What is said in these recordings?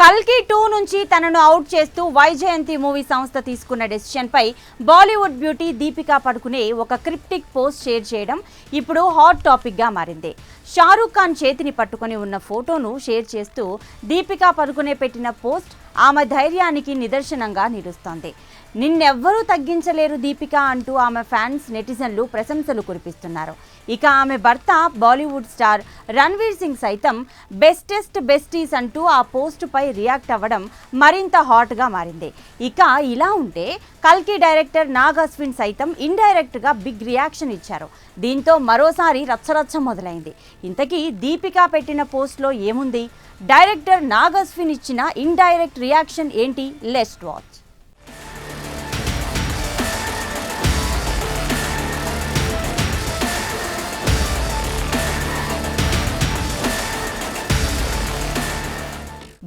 కల్కి టూ నుంచి తనను అవుట్ చేస్తూ వైజయంతి మూవీ సంస్థ తీసుకున్న డెసిషన్ పై బాలీవుడ్ బ్యూటీ దీపికా పడుకునే ఒక క్రిప్టిక్ పోస్ట్ షేర్ చేయడం ఇప్పుడు హాట్ టాపిక్గా మారింది. షారూఖ్ ఖాన్ చేతిని పట్టుకొని ఉన్న ఫోటోను షేర్ చేస్తూ దీపికా పడుకునే పెట్టిన పోస్ట్ ఆమె ధైర్యానికి నిదర్శనంగా నిలుస్తోంది. నిన్నెవ్వరూ తగ్గించలేరు దీపిక అంటూ ఆమె ఫ్యాన్స్ నెటిజన్లు ప్రశంసలు కురిపిస్తున్నారు. ఇక ఆమె భర్త బాలీవుడ్ స్టార్ రణ్వీర్ సింగ్ సైతం బెస్టెస్ట్ బెస్టీస్ అంటూ ఆ పోస్టుపై రియాక్ట్ అవ్వడం మరింత హాట్గా మారింది. ఇక ఇలా ఉంటే కల్కి డైరెక్టర్ నాగ్ అశ్విన్ సైతం ఇండైరెక్ట్గా బిగ్ రియాక్షన్ ఇచ్చారు. దీంతో మరోసారి రచ్చరచ్చ మొదలైంది. ఇంతకీ దీపిక పెట్టిన పోస్ట్లో ఏముంది? డైరెక్టర్ నాగ్ అశ్విన్ ఇచ్చిన ఇండైరెక్ట్ రియాక్షన్ ఏంటి? లెస్ట్ watch.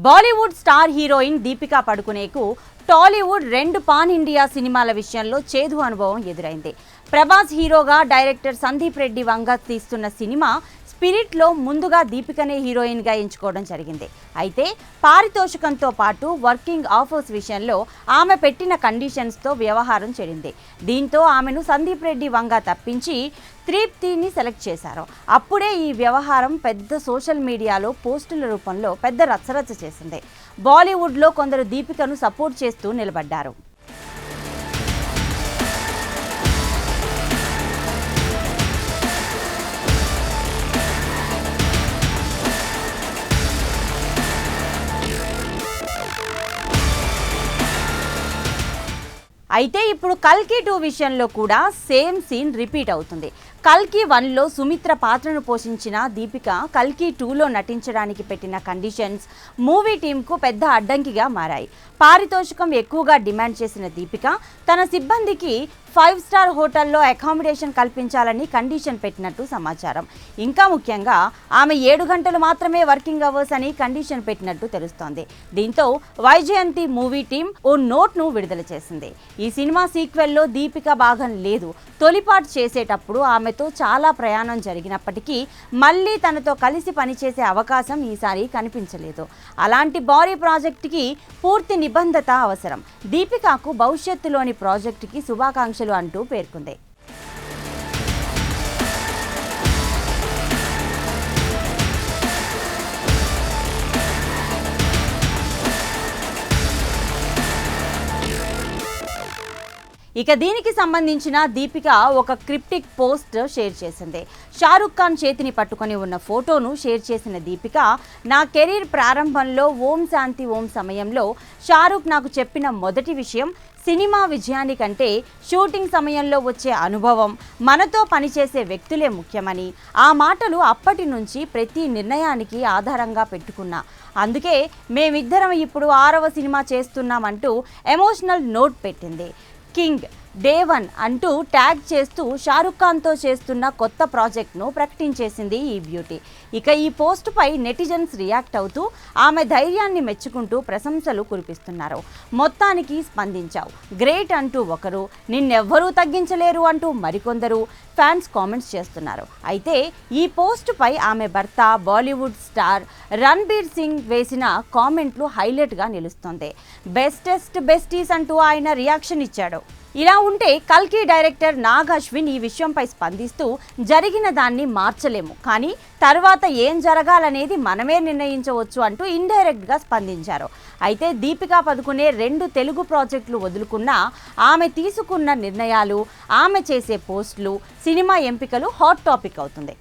Bollywood star heroine Deepika పడుకునేకు Tollywood రెండు పాన్ ఇండియా సినిమాల విషయంలో చేదు అనుభవం ఎదురైంది. ప్రభాస్ హీరోగా డైరెక్టర్ సందీప్ రెడ్డి వంగ తీస్తున్న సినిమా స్పిరిట్లో ముందుగా దీపికనే హీరోయిన్గా ఎంచుకోవడం జరిగింది. అయితే పారితోషికంతో పాటు వర్కింగ్ ఆఫర్స్ విషయంలో ఆమె పెట్టిన కండిషన్స్తో వ్యవహారం చెడింది. దీంతో ఆమెను సందీప్ రెడ్డి వంగ తప్పించి త్రీప్తిని సెలెక్ట్ చేశారు. అప్పుడే ఈ వ్యవహారం పెద్ద సోషల్ మీడియాలో పోస్టుల రూపంలో పెద్ద రచ్చరచ్చ చేసింది. బాలీవుడ్లో కొందరు దీపికను సపోర్ట్ చేస్తూ నిలబడ్డారు. అయితే ఇప్పుడు కల్కి టూ విషయంలో కూడా సేమ్ సీన్ రిపీట్ అవుతుంది. కల్కి వన్లో సుమిత్ర పాత్రను పోషించిన దీపిక కల్కి టూలో నటించడానికి పెట్టిన కండిషన్స్ మూవీ టీంకు పెద్ద అడ్డంకిగా మారాయి. పారితోషికం ఎక్కువగా డిమాండ్ చేసిన దీపిక తన సిబ్బందికి ఫైవ్ స్టార్ హోటల్లో అకామిడేషన్ కల్పించాలని కండిషన్ పెట్టినట్టు సమాచారం. ఇంకా ముఖ్యంగా ఆమె ఏడు గంటలు మాత్రమే వర్కింగ్ అవర్స్ అని కండిషన్ పెట్టినట్టు తెలుస్తోంది. దీంతో వైజయంతి మూవీ టీం ఓ నోట్ను విడుదల చేసింది. ఈ సినిమా సీక్వెల్లో దీపిక భాగం లేదు. తొలిపాటు చేసేటప్పుడు ఆమె ఆమెతో చాలా ప్రయాణం జరిగినప్పటికీ మళ్ళీ తనతో కలిసి పనిచేసే అవకాశం ఈసారి కనిపించలేదు. అలాంటి భారీ ప్రాజెక్టుకి పూర్తి నిబంధత అవసరం. దీపికాకు భవిష్యత్తులోని ప్రాజెక్టుకి శుభాకాంక్షలు అంటూ పేర్కొంది. ఇక దీనికి సంబంధించిన దీపిక ఒక క్రిప్టిక్ పోస్ట్ షేర్ చేసింది. షారుఖ్ ఖాన్ చేతిని పట్టుకొని ఉన్న ఫోటోను షేర్ చేసిన దీపిక నా కెరీర్ ప్రారంభంలో ఓం శాంతి ఓం సమయంలో షారుఖ్ నాకు చెప్పిన మొదటి విషయం సినిమా విజయానికంటే షూటింగ్ సమయంలో వచ్చే అనుభవం. మనతో పనిచేసే వ్యక్తులే ముఖ్యమని ఆ మాటలు అప్పటి నుంచి ప్రతి నిర్ణయానికి ఆధారంగా పెట్టుకున్నా. అందుకే మేమిద్దరం ఇప్పుడు ఆరవ సినిమా చేస్తున్నామంటూ ఎమోషనల్ నోట్ పెట్టింది. king డే వన్ అంటూ ట్యాగ్ చేస్తూ షారుఖ్ ఖాన్తో చేస్తున్న కొత్త ప్రాజెక్ట్ను ప్రకటించేసింది ఈ బ్యూటీ. ఇక ఈ పోస్టుపై నెటిజన్స్ రియాక్ట్ అవుతూ ఆమె ధైర్యాన్ని మెచ్చుకుంటూ ప్రశంసలు కురిపిస్తున్నారు. మొత్తానికి స్పందించావు. గ్రేట్ అంటూ ఒకరు నిన్నెవ్వరూ తగ్గించలేరు అంటూ మరికొందరు ఫ్యాన్స్ కామెంట్స్ చేస్తున్నారు. అయితే ఈ పోస్టుపై ఆమె భర్త బాలీవుడ్ స్టార్ రణ్బీర్ సింగ్ వేసిన కామెంట్లు హైలైట్గా నిలుస్తోంది. బెస్టెస్ట్ బెస్టీస్ అంటూ ఆయన రియాక్షన్ ఇచ్చాడు. ఇలా ఉంటే కల్కి డైరెక్టర్ నాగ్ అశ్విన్ ఈ విషయంపై స్పందిస్తూ జరిగిన దాన్ని మార్చలేము. కానీ తర్వాత ఏం జరగాలనేది మనమే నిర్ణయించవచ్చు అంటూ ఇండైరెక్ట్గా స్పందించారు. అయితే దీపికా పదుకునే రెండు తెలుగు ప్రాజెక్టులు వదులుకున్నా ఆమె తీసుకున్న నిర్ణయాలు ఆమె చేసే పోస్టులు సినిమా ఎంపికలు హాట్ టాపిక్ అవుతుంది.